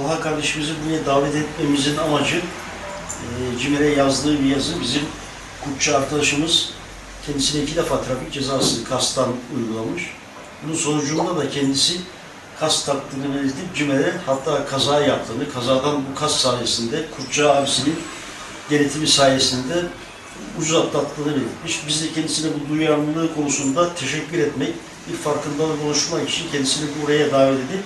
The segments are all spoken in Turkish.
Talha kardeşimizi buraya davet etmemizin amacı e, CİMER'e yazdığı bir yazı bizim hukukçu arkadaşımız kendisine iki defa trafik cezası kastan uygulamış. Bunun sonucunda da kendisi kas taktığını belirtip CİMER'e hatta kaza yaptığını, kazadan bu kas sayesinde Kurtçu abisinin denetimi sayesinde ucuz atlattığını belirtmiş. Biz de kendisine bu duyarlılığı konusunda teşekkür etmek, bir farkındalık oluşmak için kendisini buraya davet edip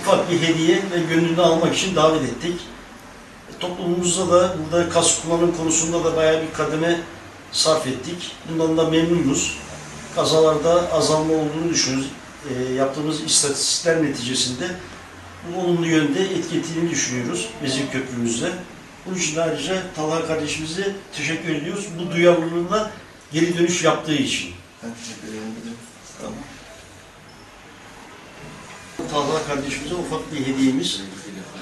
ufak bir hediye ve gönlünü almak için davet ettik. E, Toplumumuzda da burada kas kullanım konusunda da bayağı bir kademe sarf ettik. Bundan da memnunuz. Kazalarda azalma olduğunu düşünüyoruz. E, yaptığımız istatistikler neticesinde bu olumlu yönde etki ettiğini düşünüyoruz bizim köprümüzde. Bunun için ayrıca Talha kardeşimize teşekkür ediyoruz. Bu duyarlılığına geri dönüş yaptığı için. Ben teşekkür ederim. Talha kardeşimize ufak bir hediyemiz.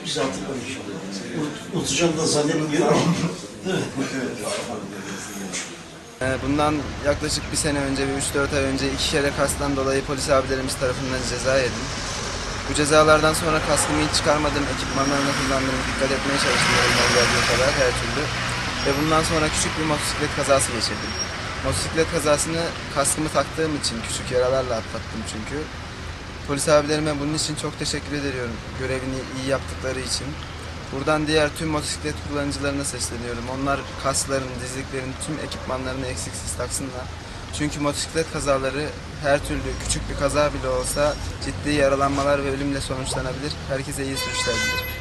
Biz hatırlar inşallah. Unut- Unutacağım da zannetmiyorum. Ee, Bundan yaklaşık bir sene önce ve 3-4 ay önce iki kere kastan dolayı polis abilerimiz tarafından ceza yedim. Bu cezalardan sonra kaskımı hiç çıkarmadım, ekipmanlarını kullandım, dikkat etmeye çalıştım elimden geldiği kadar her türlü. Ve bundan sonra küçük bir motosiklet kazası geçirdim. Motosiklet kazasını kaskımı taktığım için küçük yaralarla atlattım çünkü. Polis abilerime bunun için çok teşekkür ediyorum. Görevini iyi yaptıkları için. Buradan diğer tüm motosiklet kullanıcılarına sesleniyorum. Onlar kasların, dizliklerin tüm ekipmanlarını eksiksiz taksınlar. Çünkü motosiklet kazaları her türlü küçük bir kaza bile olsa ciddi yaralanmalar ve ölümle sonuçlanabilir. Herkese iyi sürüşler dilerim.